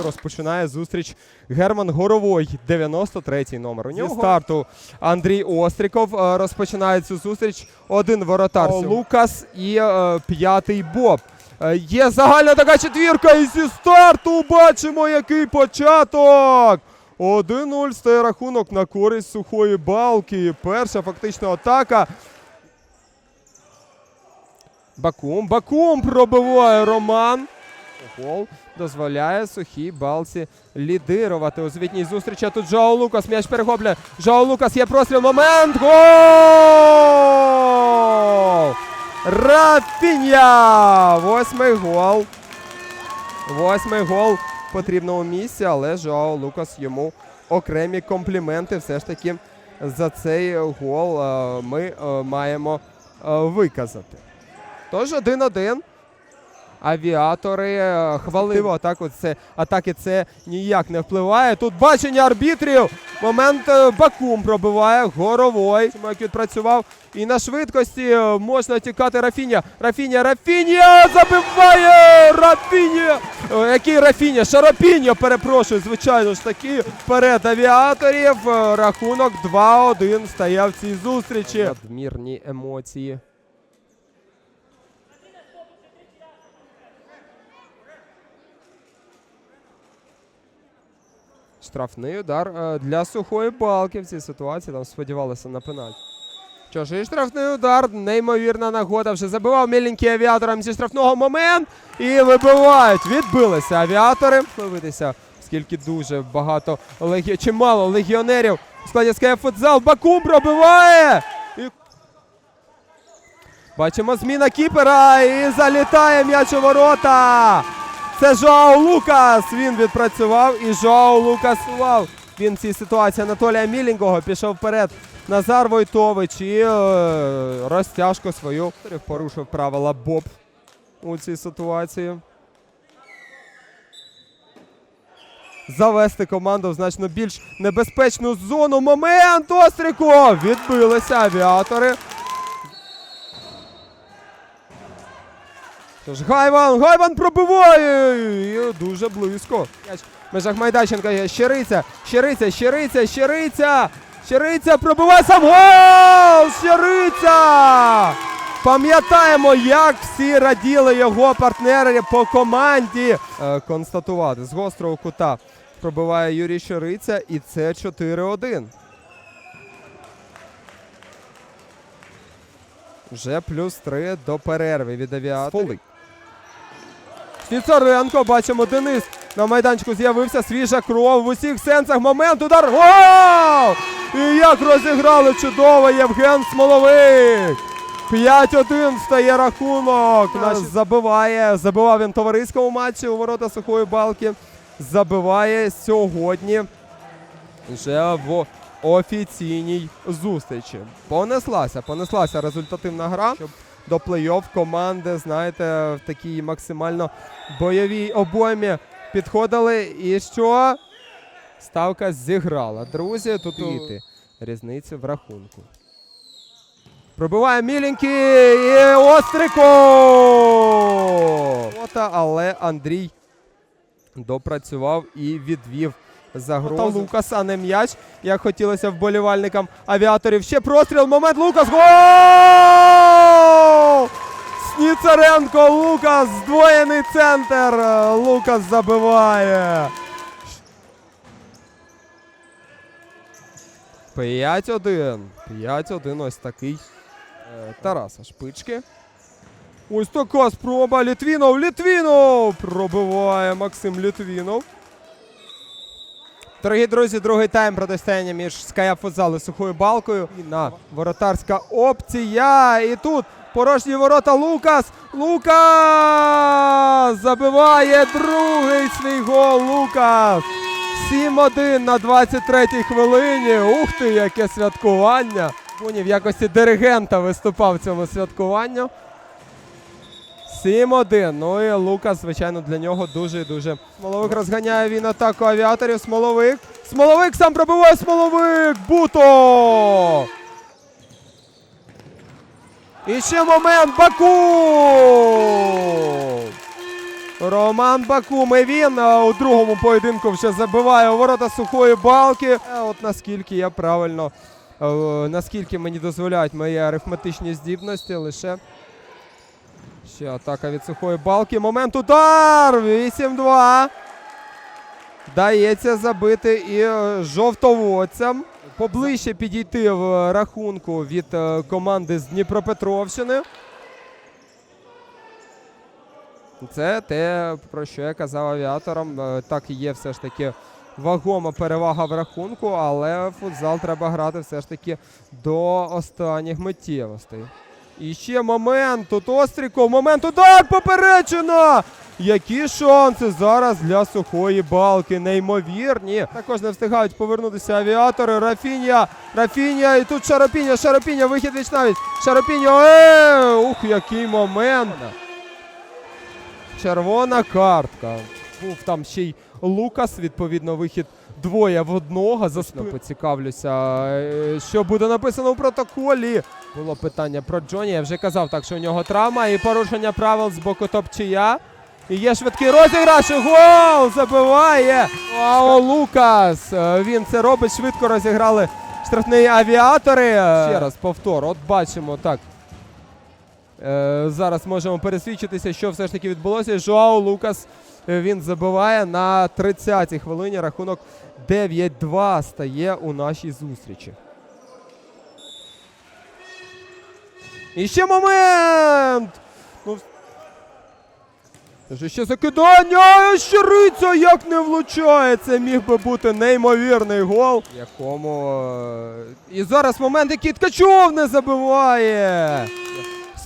Старту розпочинає зустріч Герман Горовой, 93-й номер. У нього Зі старту Андрій Остріков е, розпочинає цю зустріч. Один воротар Лукас і е, п'ятий Боб. Е, Є загальна така четвірка, і зі старту бачимо, який початок. 1-0 стає рахунок на користь сухої балки. Перша фактично атака. Бакум. Бакум пробиває Роман. Гол дозволяє сухій балці лідирувати у звітній зустрічі. А Тут Жао Лукас м'яч перехоплює. Жао Лукас є простріл. Момент. Гол! Рафінья! Восьмий гол. Восьмий гол в потрібному місці, але Жао Лукас йому окремі компліменти. Все ж таки за цей гол е, ми е, маємо е, виказати. Тож 1-1. Авіатори е, хвалив атаку. Це атаки це ніяк не впливає. Тут бачення арбітрів. Момент е, Бакум пробиває горовой. Як відпрацював. І на швидкості е, можна тікати Рафіня. Рафіня, Рафіня забиває! Рафіня! Який Рафіня? Шарапіньо, перепрошую, звичайно ж таки. Перед авіаторів. Рахунок 2-1 стає в цій зустрічі. Надмірні емоції. Штрафний удар е, для сухої балки в цій ситуації. Там сподівалися на пенальті. І штрафний удар, неймовірна нагода. Вже забивав міленький авіатором зі штрафного момент. І вибивають. Відбилися авіатори. Дивитися, скільки дуже багато легі... чимало легіонерів складі СКФ футзал. Бакум пробиває. І... Бачимо зміна кіпера. І залітає м'яч у ворота. Це Жоау Лукас. Він відпрацював і Жоау Лукас ував. Він в цій ситуації Анатолія Мілінгого пішов вперед. Назар Войтович і е, розтяжку свою порушив правила Боб у цій ситуації. Завести команду в значно більш небезпечну зону. Момент Остріков! Відбилися авіатори. Тож Гайван, Гайван пробиває! І дуже близько. Межах майданченка є. Щириця, Щириця, Щириця, Щириця! Щириця пробиває сам гол! Щириця! Пам'ятаємо, як всі раділи його партнери по команді. Е, констатувати з гострого кута пробиває Юрій Щириця, і це 4-1. Вже плюс 3 до перерви від авіаторів. Сніцаренко, бачимо, Денис на майданчику з'явився. Свіжа кров в усіх сенсах. Момент, удар. Гол! І як розіграли чудово Євген Смоловик. 5-1 стає рахунок. Наш забиває. Забивав він товариському матчі у ворота сухої балки. Забиває сьогодні вже в офіційній зустрічі. Понеслася, понеслася результативна гра. До плей-офф команди, знаєте, в такій максимально бойовій обоймі підходили. І що? Ставка зіграла. Друзі, тут діти. Різницю в рахунку. Пробиває міленький і Остриков! Але Андрій допрацював і відвів загрозу. Лукас, а не м'яч, як хотілося вболівальникам авіаторів. Ще простріл. Момент Лукас. Гол! Сніцаренко Лукас. Здвоєний центр. Лукас забиває. 5-1. 5-1. Ось такий е, Тараса Шпички. Ось така спроба. Літвінов. Літвінов! Пробиває Максим Літвінов. Дорогі друзі, другий тайм протистояння між Ская Футзал і сухою балкою. І на воротарська опція. І тут порожні ворота Лукас. Лукас забиває другий свій гол. Лукас. 7-1 на 23-й хвилині. Ух ти, яке святкування. Пуні в якості диригента виступав цьому святкуванню. 7-1. Ну і Лукас, звичайно, для нього дуже і дуже. Смоловик розганяє він атаку авіаторів. Смоловик. Смоловик сам пробиває Смоловик! Буто! І ще момент Баку! Роман Бакуми він у другому поєдинку вже забиває у ворота сухої балки. От наскільки я правильно, е, наскільки мені дозволяють мої арифметичні здібності, лише ще атака від сухої балки. Момент удар! 8-2. Дається забити і е, жовтоводцям. Поближче підійти в рахунку від е, команди з Дніпропетровщини. Це те, про що я казав авіаторам. Е, Так і є все ж таки вагома перевага в рахунку, але футзал треба грати все ж таки до останніх миттєвостей. І ще момент. Тут Остріков. Момент удар поперечина! Які шанси зараз для сухої балки? Неймовірні. Також не встигають повернутися авіатори. Рафінія. Рафінія. І тут Шарапіння. Шарапіння. Вихід віч навіть. Шарапіння. Е! Ух, який момент. Червона картка. Був там ще й Лукас, відповідно, вихід двоє в одного. За спину поцікавлюся, е, що буде написано у протоколі. Було питання про Джоні. Я вже казав так, що у нього травма і порушення правил з боку топчия. І є швидкий розіграш. і Гол! Забиває! Вау, Лукас! Е, Він це робить. Швидко розіграли штрафні авіатори. Ще раз повтор. От бачимо так. Е, зараз можемо пересвідчитися, що все ж таки відбулося. Жоао Лукас е, він забиває на 30-й хвилині. Рахунок 9-2 стає у нашій зустрічі. І ще момент! Ну, ще закидання! Щириця як не влучає! Це міг би бути неймовірний гол. Якому. е, І зараз момент, який Ткачов не забиває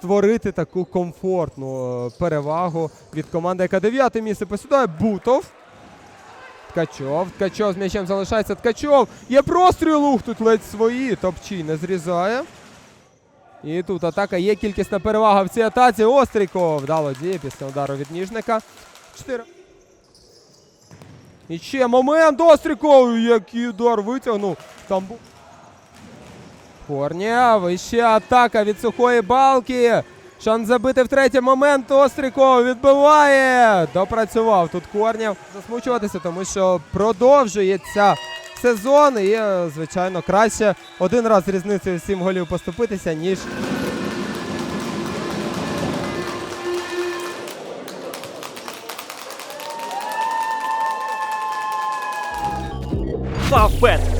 створити таку комфортну е, перевагу від команди, яка дев'яте місце посідає. Бутов. Ткачов. Ткачов з м'ячем залишається. Ткачов. Є простріл. Ух, тут ледь свої. Топчій не зрізає. І тут атака. Є кількісна перевага в цій атаці. Остріков. Вдало діє після удару від ніжника. Чотири. І ще момент. Остріков. Який удар витягнув. Там був. Корнєв, і ще атака від сухої балки. Шанс забити в третій момент. Остріков відбиває. Допрацював тут Корнєв. Засмучуватися, тому що продовжується сезон. І, е, звичайно, краще один раз різницею сім голів поступитися, ніж Фавбет.